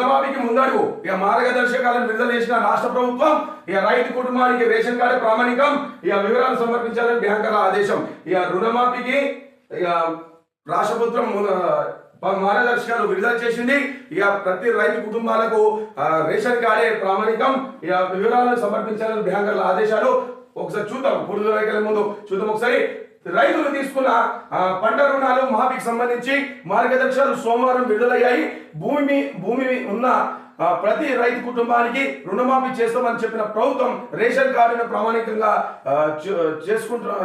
రుణమాఫీకి ముందడుగు. ఇక మార్గదర్శకాలను విడుదల చేసిన రాష్ట్ర ప్రభుత్వం ఇక రైతు కుటుంబానికి రేషన్ కార్డు ప్రామాణికం ఇక వివరాలు సమర్పించాలని బ్యాంకర్ల ఆదేశం. ఇక రుణమాఫీకి ఇక రాష్ట్ర ప్రభుత్వం మార్గదర్శకాలు విడుదల చేసింది. ఇక ప్రతి రైతు కుటుంబాలకు రేషన్ కార్డే ప్రామాణికం ఇక వివరాలను సమర్పించాలని బ్యాంకర్ల ఆదేశాలు. ఒకసారి చూద్దాం. పూర్తి ముందు చూద్దాం ఒకసారి. రైతులు తీసుకున్న ఆ, పంట రుణాలు మాఫీకి సంబంధించి మార్గదర్శకాలు సోమవారం విడుదలయ్యాయి. భూమి భూమి ఉన్న ప్రతి రైతు కుటుంబానికి రుణమాఫీ చేస్తామని చెప్పిన ప్రభుత్వం రేషన్ కార్డును ప్రామాణికంగా ఆ,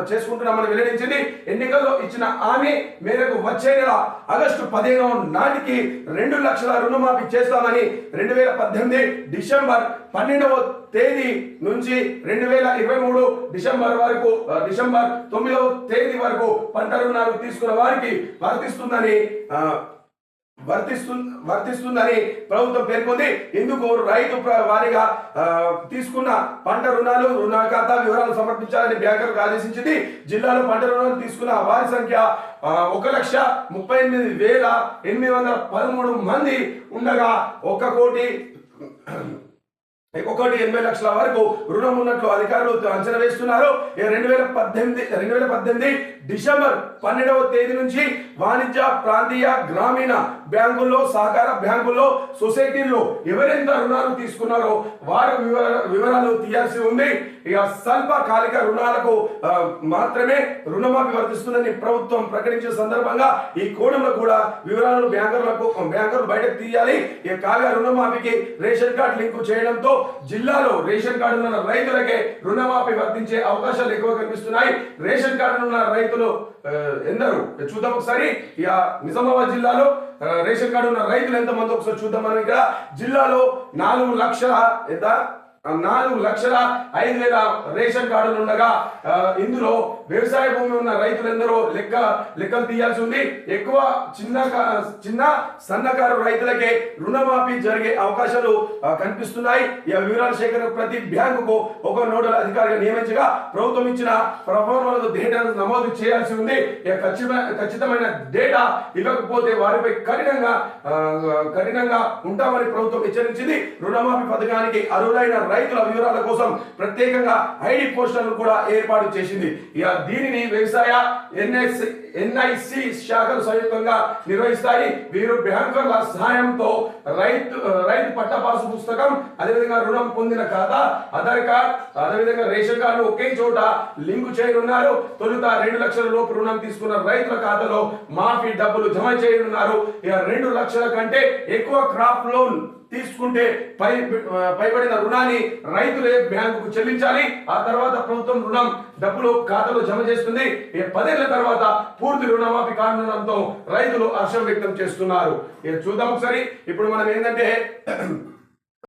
చేసుకుంటున్నామని వెల్లడించింది. ఎన్నికల్లో ఇచ్చిన హామీ మేరకు వచ్చే నెల ఆగస్టు పదిహేను నాటికి రెండు లక్షల రుణమాఫీ చేస్తామని రెండు వేల పద్దెనిమిది డిసెంబర్ పన్నెండవ తేదీ నుంచి రెండు వేల ఇరవై మూడు డిసెంబర్ వరకు డిసెంబర్ తొమ్మిదవ తేదీ వరకు పంట రుణాలు తీసుకున్న వారికి వర్తిస్తుందని వర్తిస్తు వర్తిస్తుందని ప్రభుత్వం పేర్కొంది. ఇందుకు రైతు వారిగా వారీగా తీసుకున్న పంట రుణాలు రుణ ఖాతా వివరాలు సమర్పించాలని బ్యాంకులకు ఆదేశించింది. జిల్లాలో పంట రుణాలు తీసుకున్న వారి సంఖ్య ఒక లక్ష ముప్పై ఎనిమిది వేల ఎనిమిది వందల పదమూడు మంది ఉండగా ఒక కోటి ఒకటి ఎనభై లక్షల వరకు రుణం ఉన్నట్లు అధికారులు అంచనా వేస్తున్నారు. రెండు వేల పద్దెనిమిది రెండు వేల పద్దెనిమిది డిసెంబర్ పన్నెండవ తేదీ నుంచి వాణిజ్య ప్రాంతీయ గ్రామీణ బ్యాంకుల్లో సహకార బ్యాంకుల్లో సొసైటీల్లో ఎవరెంత రుణాలు తీసుకున్నారో వారి వివరాలు తీయాల్సి ఉంది. ఇక స్వల్పకాలిక రుణాలకు మాత్రమే రుణమాఫీ వర్తిస్తుందని ప్రభుత్వం ప్రకటించిన సందర్భంగా ఈ కోణంలో కూడా వివరాలను బ్యాంకర్లకు బ్యాంకర్లు బయటకు తీయాలి. ఇక కాగా రుణమాఫీకి రేషన్ కార్డు లింకు చేయడంతో జిల్లాలో రేషన్ కార్డు ఉన్న రైతులకే రుణమాఫీ వర్తించే అవకాశాలు ఎక్కువ కనిపిస్తున్నాయి. రేషన్ కార్డు ఉన్న రైతులు ఎందరు చూద్దాం ఒకసారి. ఇక నిజామాబాద్ జిల్లాలో రేషన్ కార్డు ఉన్న రైతులు ఎంతమంది? ఒకసారి చూద్దాం మనం. ఇక్కడ జిల్లాలో నాలుగు లక్షల ఎంత? నాలుగు లక్షల ఐదు వేల రేషన్ కార్డులు ఉండగా ఇందులో వ్యవసాయ భూమి ఉన్న రైతులందరూ లెక్క లెక్కలు తీయాల్సి ఉంది. ఎక్కువ చిన్న చిన్న సన్నకారు రైతులకే రుణమాఫీ జరిగే అవకాశాలు కనిపిస్తున్నాయి. ఈ వివరాల సేకరణ ప్రతి బ్యాంకుకు ఒక నోడల్ అధికారిగా నియమించగా ప్రభుత్వం ఇచ్చిన ప్రమాణాలకు డేటాను నమోదు చేయాల్సి ఉంది. ఖచ్చితమైన డేటా ఇవ్వకపోతే వారిపై కఠినంగా కఠినంగా ఉంటామని ప్రభుత్వం హెచ్చరించింది. రుణమాఫీ పథకానికి అర్హులైన రైతుల వివరాల కోసం ప్రత్యేకంగా ఐడి పోస్టర్లు కూడా ఏర్పాటు చేసింది. ఇక దీనిని వ్యవసాయ ఎన్ఎస్ ఎన్ఐసి శాఖలు సంయుక్తంగా నిర్వహిస్తాయి. వీరు బ్యాంకుల సహాయంతో రైతు రైతు పట్టపాసు పుస్తకం అదేవిధంగా రుణం పొందిన ఖాతా ఆధార్ కార్డ్ అదేవిధంగా రేషన్ కార్డు ఒకే చోట లింకు చేయనున్నారు. తొలుత రెండు లక్షల లోపు రుణం తీసుకున్న రైతుల ఖాతాలో మాఫీ డబ్బులు జమ చేయనున్నారు. ఇక రెండు లక్షల కంటే ఎక్కువ క్రాప్ లోన్ తీసుకుంటే పై పైబడిన రుణాన్ని రైతులే బ్యాంకుకు చెల్లించాలి. ఆ తర్వాత ప్రభుత్వం రుణం డబ్బులు ఖాతాలో జమ చేస్తుంది. పదేళ్ళ తర్వాత పూర్తి రుణమాఫీ కానుండడంతో రైతులు హర్షం వ్యక్తం చేస్తున్నారు. చూద్దాం ఒకసారి. ఇప్పుడు మనం ఏంటంటే